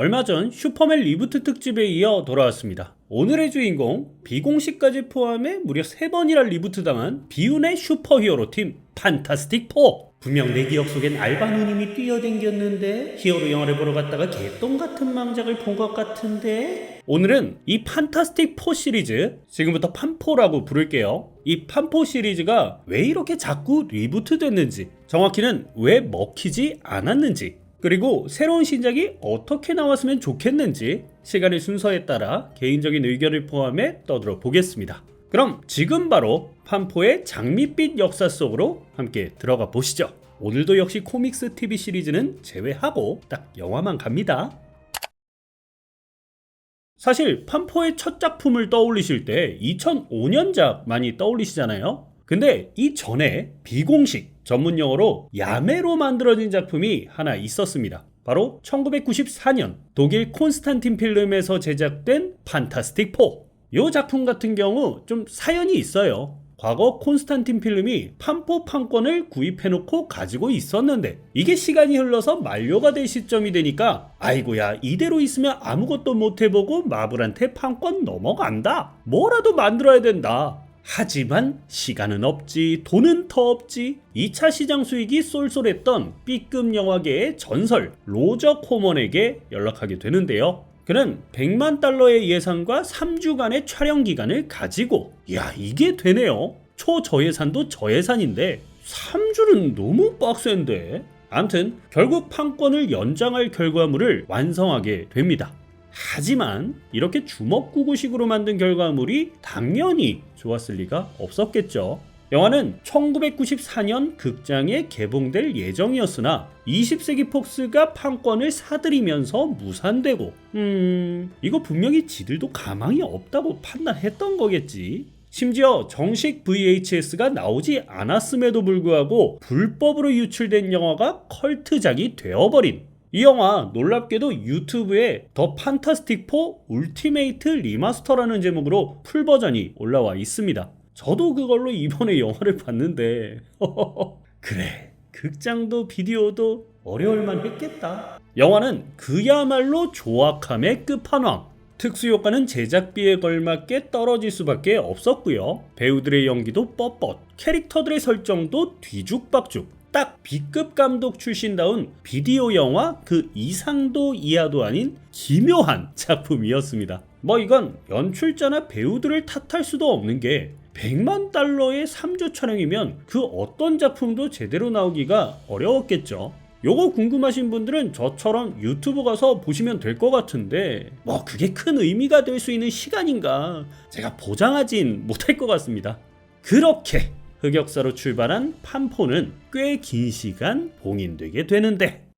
얼마 전 슈퍼맨 리부트 특집에 이어 돌아왔습니다. 오늘의 주인공 비공식까지 포함해 무려 3번이나 리부트 당한 비운의 슈퍼히어로 팀 판타스틱 4 분명 내 기억 속엔 알바 누님이 뛰어댕겼는데 히어로 영화를 보러 갔다가 개똥 같은 망작을 본 것 같은데. 오늘은 이 판타스틱 4 시리즈 지금부터 판포라고 부를게요. 이 판포 시리즈가 왜 이렇게 자꾸 리부트 됐는지 정확히는 왜 먹히지 않았는지 그리고 새로운 신작이 어떻게 나왔으면 좋겠는지 시간의 순서에 따라 개인적인 의견을 포함해 떠들어 보겠습니다. 그럼 지금 바로 판포의 장밋빛 역사 속으로 함께 들어가 보시죠. 오늘도 역시 코믹스 TV 시리즈는 제외하고 딱 영화만 갑니다. 사실 판포의 첫 작품을 떠올리실 때 2005년작 많이 떠올리시잖아요. 근데 이 전에 비공식 전문 용어로 야매로 만들어진 작품이 하나 있었습니다. 바로 1994년 독일 콘스탄틴 필름에서 제작된 판타스틱 4. 이 작품 같은 경우 좀 사연이 있어요. 과거 콘스탄틴 필름이 판포 판권을 구입해놓고 가지고 있었는데 이게 시간이 흘러서 만료가 될 시점이 되니까 아이고야 이대로 있으면 아무것도 못해보고 마블한테 판권 넘어간다 뭐라도 만들어야 된다 하지만 시간은 없지 돈은 더 없지. 2차 시장 수익이 쏠쏠했던 B급 영화계의 전설 로저 코먼에게 연락하게 되는데요. 그는 100만 달러의 예산과 3주간의 촬영 기간을 가지고 야 이게 되네요. 초저예산도 저예산인데 3주는 너무 빡센데. 암튼 결국 판권을 연장할 결과물을 완성하게 됩니다 하지만 이렇게 주먹구구식으로 만든 결과물이 당연히 좋았을 리가 없었겠죠. 영화는 1994년 극장에 개봉될 예정이었으나 20세기 폭스가 판권을 사들이면서 무산되고 음 이거 분명히 지들도 가망이 없다고 판단했던 거겠지. 심지어 정식 VHS가 나오지 않았음에도 불구하고 불법으로 유출된 영화가 컬트작이 되어버린 이 영화 놀랍게도 유튜브에 더 판타스틱 4 울티메이트 리마스터라는 제목으로 풀 버전이 올라와 있습니다. 저도 그걸로 이번에 영화를 봤는데 그래 극장도 비디오도 어려울만 했겠다. 영화는 그야말로 조악함의 끝판왕. 특수효과는 제작비에 걸맞게 떨어질 수밖에 없었고요. 배우들의 연기도 뻣뻣, 캐릭터들의 설정도 뒤죽박죽. 딱 B급 감독 출신다운 비디오 영화 그 이상도 이하도 아닌 기묘한 작품이었습니다. 뭐 이건 연출자나 배우들을 탓할 수도 없는 게 100만 달러의 3주 촬영이면 그 어떤 작품도 제대로 나오기가 어려웠겠죠. 요거 궁금하신 분들은 저처럼 유튜브 가서 보시면 될 것 같은데 뭐 그게 큰 의미가 될 수 있는 시간인가 제가 보장하진 못할 것 같습니다. 그렇게 흑역사로 출발한 판포는 꽤 긴 시간 봉인되게 되는데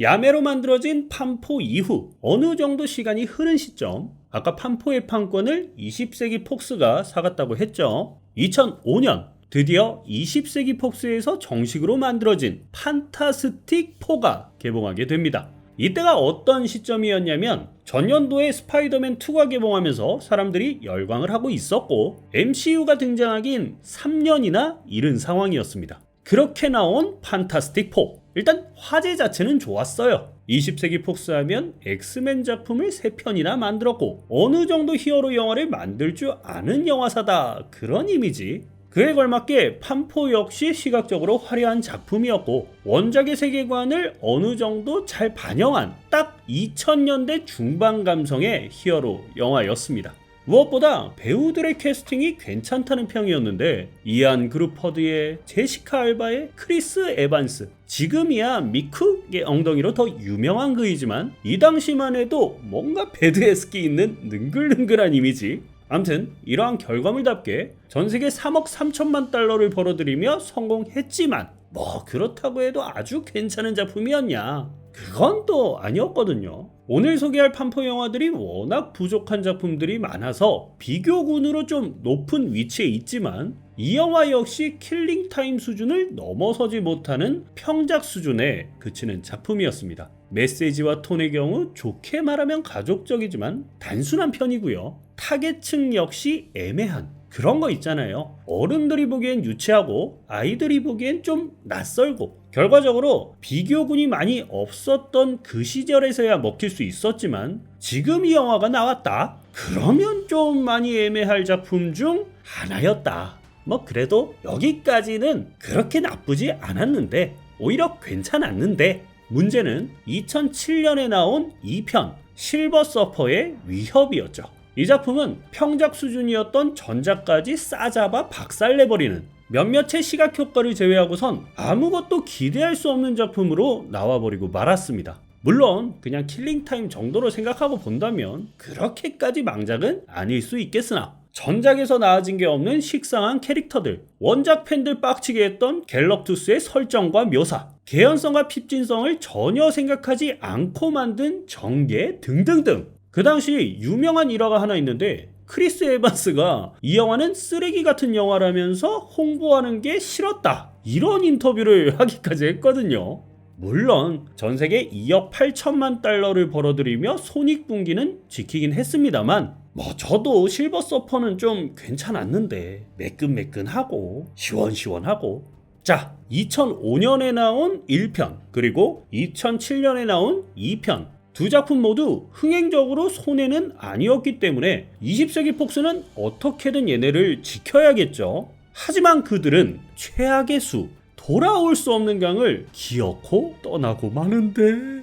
야매로 만들어진 판포 이후 어느 정도 시간이 흐른 시점 아까 판포의 판권을 20세기 폭스가 사갔다고 했죠. 2005년 드디어 20세기 폭스에서 정식으로 만들어진 판타스틱 4가 개봉하게 됩니다. 이때가 어떤 시점이었냐면 전년도에 스파이더맨 2가 개봉하면서 사람들이 열광을 하고 있었고 MCU가 등장하긴 3년이나 이른 상황이었습니다. 그렇게 나온 판타스틱 4. 일단 화제 자체는 좋았어요. 20세기 폭스하면 엑스맨 작품을 3편이나 만들었고 어느 정도 히어로 영화를 만들 줄 아는 영화사다 그런 이미지 그에 걸맞게 판포 역시 시각적으로 화려한 작품이었고 원작의 세계관을 어느 정도 잘 반영한 딱 2000년대 중반 감성의 히어로 영화였습니다. 무엇보다 배우들의 캐스팅이 괜찮다는 평이었는데 이안 그루퍼드의 제시카 알바의 크리스 에반스 지금이야 미쿡의 엉덩이로 더 유명한 그이지만 이 당시만 해도 뭔가 배드에스키 있는 능글능글한 이미지 암튼 이러한 결과물답게 전 세계 3억 3천만 달러를 벌어들이며 성공했지만 뭐 그렇다고 해도 아주 괜찮은 작품이었냐? 그건 또 아니었거든요. 오늘 소개할 판포 영화들이 워낙 부족한 작품들이 많아서 비교군으로 좀 높은 위치에 있지만 이 영화 역시 킬링타임 수준을 넘어서지 못하는 평작 수준에 그치는 작품이었습니다. 메시지와 톤의 경우 좋게 말하면 가족적이지만 단순한 편이고요 타겟층 역시 애매한 그런 거 있잖아요. 어른들이 보기엔 유치하고 아이들이 보기엔 좀 낯설고 결과적으로 비교군이 많이 없었던 그 시절에서야 먹힐 수 있었지만 지금 이 영화가 나왔다. 그러면 좀 많이 애매할 작품 중 하나였다. 뭐 그래도 여기까지는 그렇게 나쁘지 않았는데 오히려 괜찮았는데 문제는 2007년에 나온 2편 실버 서퍼의 위협이었죠. 이 작품은 평작 수준이었던 전작까지 싸잡아 박살내버리는 몇몇의 시각 효과를 제외하고선 아무것도 기대할 수 없는 작품으로 나와버리고 말았습니다. 물론 그냥 킬링타임 정도로 생각하고 본다면 그렇게까지 망작은 아닐 수 있겠으나 전작에서 나아진 게 없는 식상한 캐릭터들, 원작 팬들 빡치게 했던 갤럭투스의 설정과 묘사, 개연성과 핍진성을 전혀 생각하지 않고 만든 전개 등등등. 그 당시 유명한 일화가 하나 있는데 크리스 에반스가 이 영화는 쓰레기 같은 영화라면서 홍보하는 게 싫었다. 이런 인터뷰를 하기까지 했거든요. 물론 전 세계 2억 8천만 달러를 벌어들이며 손익분기는 지키긴 했습니다만 뭐 저도 실버 서퍼는 좀 괜찮았는데 매끈매끈하고 시원시원하고 자 2005년에 나온 1편 그리고 2007년에 나온 2편 두 작품 모두 흥행적으로 손해는 아니었기 때문에 20세기 폭스는 어떻게든 얘네를 지켜야겠죠. 하지만 그들은 최악의 수, 돌아올 수 없는 강을 기어코 떠나고 마는데.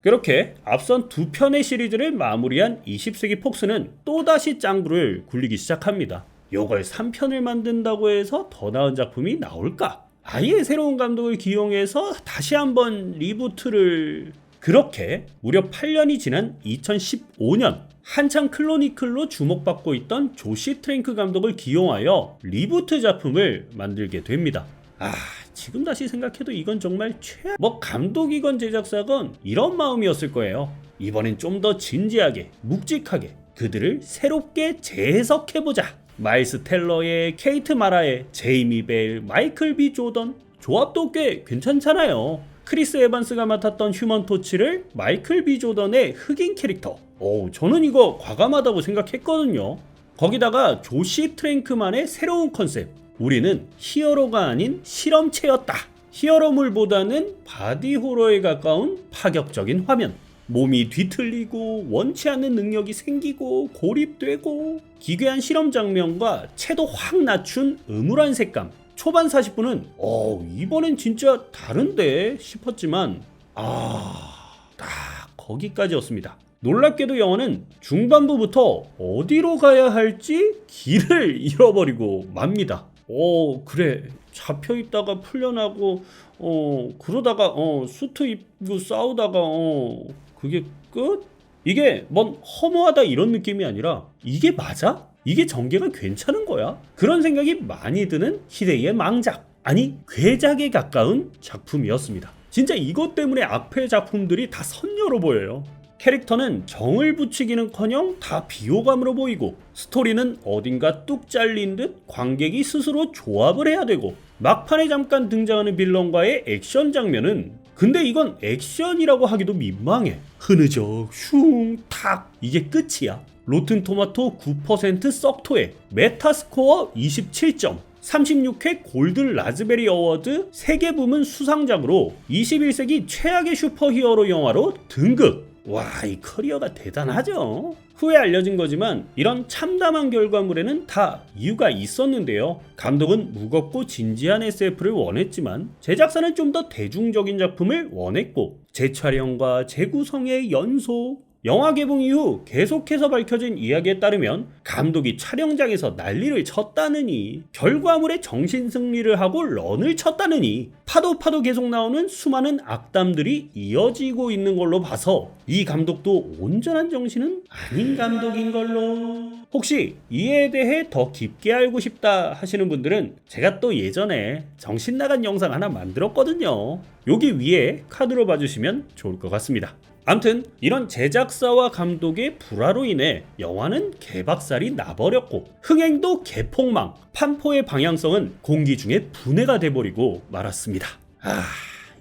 그렇게 앞선 두 편의 시리즈를 마무리한 20세기 폭스는 또다시 짱구를 굴리기 시작합니다. 요걸 3편을 만든다고 해서 더 나은 작품이 나올까? 아예 새로운 감독을 기용해서 다시 한번 리부트를 그렇게 무려 8년이 지난 2015년 한창 클로니클로 주목받고 있던 조시 트랭크 감독을 기용하여 리부트 작품을 만들게 됩니다. 아, 지금 다시 생각해도 이건 정말 최악. 뭐 감독이건 제작사건 이런 마음이었을 거예요. 이번엔 좀 더 진지하게, 묵직하게 그들을 새롭게 재해석해보자. 마일스 텔러의 케이트 마라의 제이미 벨, 마이클 비 조던 조합도 꽤 괜찮잖아요. 크리스 에반스가 맡았던 휴먼 토치를 마이클 비 조던의 흑인 캐릭터. 오, 저는 이거 과감하다고 생각했거든요. 거기다가 조시 트랭크만의 새로운 컨셉. 우리는 히어로가 아닌 실험체였다. 히어로물보다는 바디 호러에 가까운 파격적인 화면. 몸이 뒤틀리고 원치 않는 능력이 생기고 고립되고 기괴한 실험 장면과 채도 확 낮춘 음울한 색감. 초반 40분은 어 이번엔 진짜 다른데 싶었지만 아딱 거기까지였습니다. 놀랍게도 영화는 중반부부터 어디로 가야 할지 길을 잃어버리고 맙니다. 어 그래 잡혀 있다가 풀려나고 어 그러다가 어 수트 입고 싸우다가 어 그게 끝? 이게 뭔 허무하다 이런 느낌이 아니라 이게 맞아? 이게 전개가 괜찮은 거야? 그런 생각이 많이 드는 희대의 망작 아니 괴작에 가까운 작품이었습니다. 진짜 이것 때문에 앞의 작품들이 다 선녀로 보여요. 캐릭터는 정을 붙이기는커녕 다 비호감으로 보이고 스토리는 어딘가 뚝 잘린 듯 관객이 스스로 조합을 해야 되고 막판에 잠깐 등장하는 빌런과의 액션 장면은 근데 이건 액션이라고 하기도 민망해. 흐느적 슝 탁. 이게 끝이야. 로튼 토마토 9% 썩토에 메타스코어 27점 36회 골드 라즈베리 어워드 세계 부문 수상작으로 21세기 최악의 슈퍼히어로 영화로 등극. 와, 이 커리어가 대단하죠. 후에 알려진 거지만 이런 참담한 결과물에는 다 이유가 있었는데요. 감독은 무겁고 진지한 SF를 원했지만 제작사는 좀 더 대중적인 작품을 원했고 재촬영과 재구성의 연속 영화 개봉 이후 계속해서 밝혀진 이야기에 따르면 감독이 촬영장에서 난리를 쳤다느니 결과물에 정신 승리를 하고 런을 쳤다느니 파도 파도 계속 나오는 수많은 악담들이 이어지고 있는 걸로 봐서 이 감독도 온전한 정신은 아닌 감독인 걸로. 혹시 이에 대해 더 깊게 알고 싶다 하시는 분들은 제가 또 예전에 정신 나간 영상 하나 만들었거든요. 여기 위에 카드로 봐주시면 좋을 것 같습니다 암튼 이런 제작사와 감독의 불화로 인해 영화는 개박살이 나버렸고 흥행도 개폭망 판포의 방향성은 공기 중에 분해가 돼버리고 말았습니다 아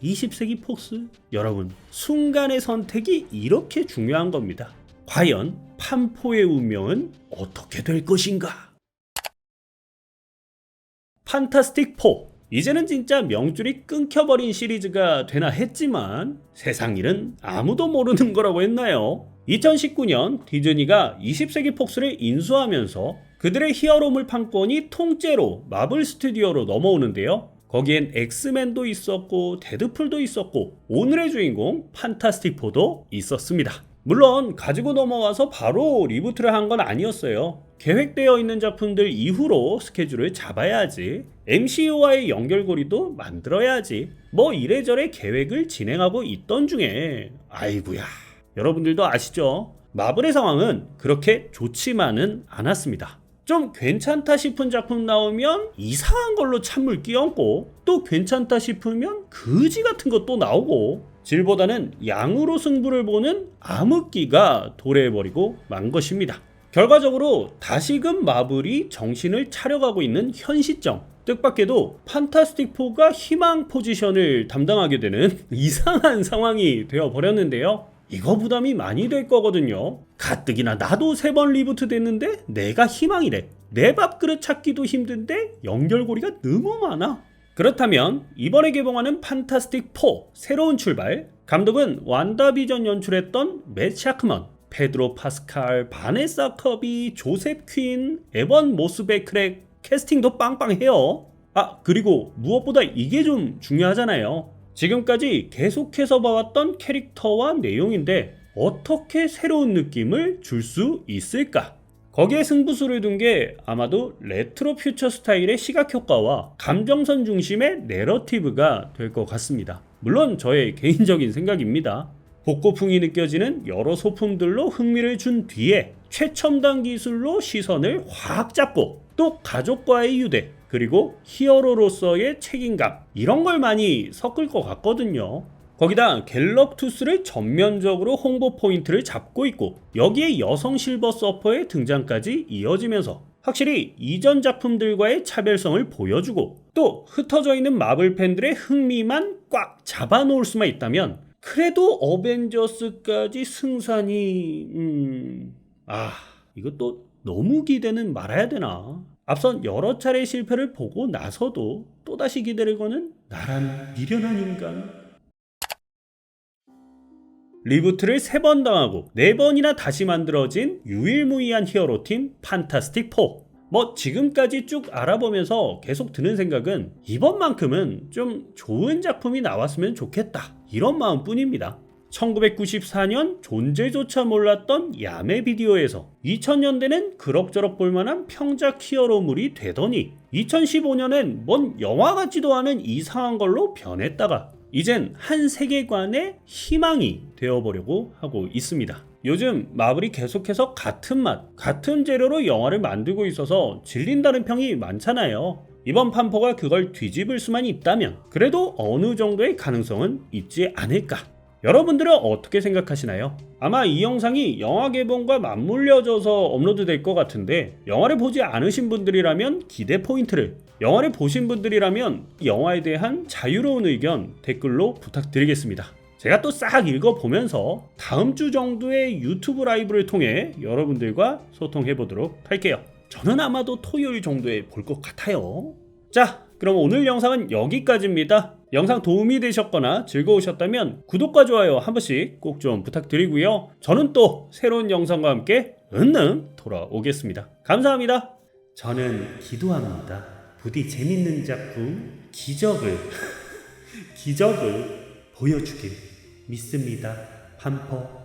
20세기 폭스 여러분 순간의 선택이 이렇게 중요한 겁니다 과연 판포의 운명은 어떻게 될 것인가? 판타스틱 4 이제는 진짜 명줄이 끊겨버린 시리즈가 되나 했지만 세상 일은 아무도 모르는 거라고 했나요? 2019년 디즈니가 20세기 폭스를 인수하면서 그들의 히어로물 판권이 통째로 마블 스튜디오로 넘어오는데요. 거기엔 엑스맨도 있었고 데드풀도 있었고 오늘의 주인공 판타스틱 4도 있었습니다. 물론 가지고 넘어와서 바로 리부트를 한 건 아니었어요. 계획되어 있는 작품들 이후로 스케줄을 잡아야지. MCU와의 연결고리도 만들어야지. 뭐 이래저래 계획을 진행하고 있던 중에 아이구야. 여러분들도 아시죠? 마블의 상황은 그렇게 좋지만은 않았습니다. 좀 괜찮다 싶은 작품 나오면 이상한 걸로 찬물 끼얹고 또 괜찮다 싶으면 거지 같은 것도 나오고 질보다는 양으로 승부를 보는 암흑기가 도래해버리고 만 것입니다. 결과적으로 다시금 마블이 정신을 차려가고 있는 현 시점 뜻밖에도 판타스틱4가 희망 포지션을 담당하게 되는 이상한 상황이 되어버렸는데요. 이거 부담이 많이 될 거거든요. 가뜩이나 나도 세 번 리부트 됐는데 내가 희망이래. 내 밥그릇 찾기도 힘든데 연결고리가 너무 많아. 그렇다면 이번에 개봉하는 판타스틱 4 새로운 출발 감독은 완다비전 연출했던 맷 샤크먼 페드로 파스칼, 바네사 커비, 조셉 퀸, 에번 모스베크렉 캐스팅도 빵빵해요. 아 그리고 무엇보다 이게 좀 중요하잖아요. 지금까지 계속해서 봐왔던 캐릭터와 내용인데 어떻게 새로운 느낌을 줄 수 있을까? 거기에 승부수를 둔 게 아마도 레트로 퓨처 스타일의 시각 효과와 감정선 중심의 내러티브가 될 것 같습니다. 물론 저의 개인적인 생각입니다. 복고풍이 느껴지는 여러 소품들로 흥미를 준 뒤에 최첨단 기술로 시선을 확 잡고 또 가족과의 유대 그리고 히어로로서의 책임감 이런 걸 많이 섞을 것 같거든요. 거기다 갤럭 투스를 전면적으로 홍보 포인트를 잡고 있고 여기에 여성 실버 서퍼의 등장까지 이어지면서 확실히 이전 작품들과의 차별성을 보여주고 또 흩어져 있는 마블 팬들의 흥미만 꽉 잡아놓을 수만 있다면 그래도 어벤져스까지 승산이 음... 아 이것도 너무 기대는 말아야 되나? 앞선 여러 차례 실패를 보고 나서도 또다시 기대를 거는 나란 미련한 인간 리부트를 세번 당하고 네 번이나 다시 만들어진 유일무이한 히어로팀 판타스틱 4. 뭐 지금까지 쭉 알아보면서 계속 드는 생각은 이번만큼은 좀 좋은 작품이 나왔으면 좋겠다. 이런 마음뿐입니다. 1994년 존재조차 몰랐던 야매 비디오에서 2000년대는 그럭저럭 볼만한 평작 히어로물이 되더니 2015년엔 뭔 영화 같지도 않은 이상한 걸로 변했다가 이젠 한 세계관의 희망이 되어보려고 하고 있습니다. 요즘 마블이 계속해서 같은 맛, 같은 재료로 영화를 만들고 있어서 질린다는 평이 많잖아요. 이번 판포가 그걸 뒤집을 수만 있다면 그래도 어느 정도의 가능성은 있지 않을까. 여러분들은 어떻게 생각하시나요? 아마 이 영상이 영화 개봉과 맞물려져서 업로드 될 것 같은데 영화를 보지 않으신 분들이라면 기대 포인트를 영화를 보신 분들이라면 영화에 대한 자유로운 의견 댓글로 부탁드리겠습니다. 제가 또 싹 읽어보면서 다음 주 정도의 유튜브 라이브를 통해 여러분들과 소통해 보도록 할게요. 저는 아마도 토요일 정도에 볼 것 같아요. 자, 그럼 오늘 영상은 여기까지입니다. 영상 도움이 되셨거나 즐거우셨다면 구독과 좋아요 한 번씩 꼭 좀 부탁드리고요. 저는 또 새로운 영상과 함께 은능 돌아오겠습니다. 감사합니다. 저는 기도합니다. 부디 재밌는 작품 기적을 기적을 보여주길 믿습니다. 한퍼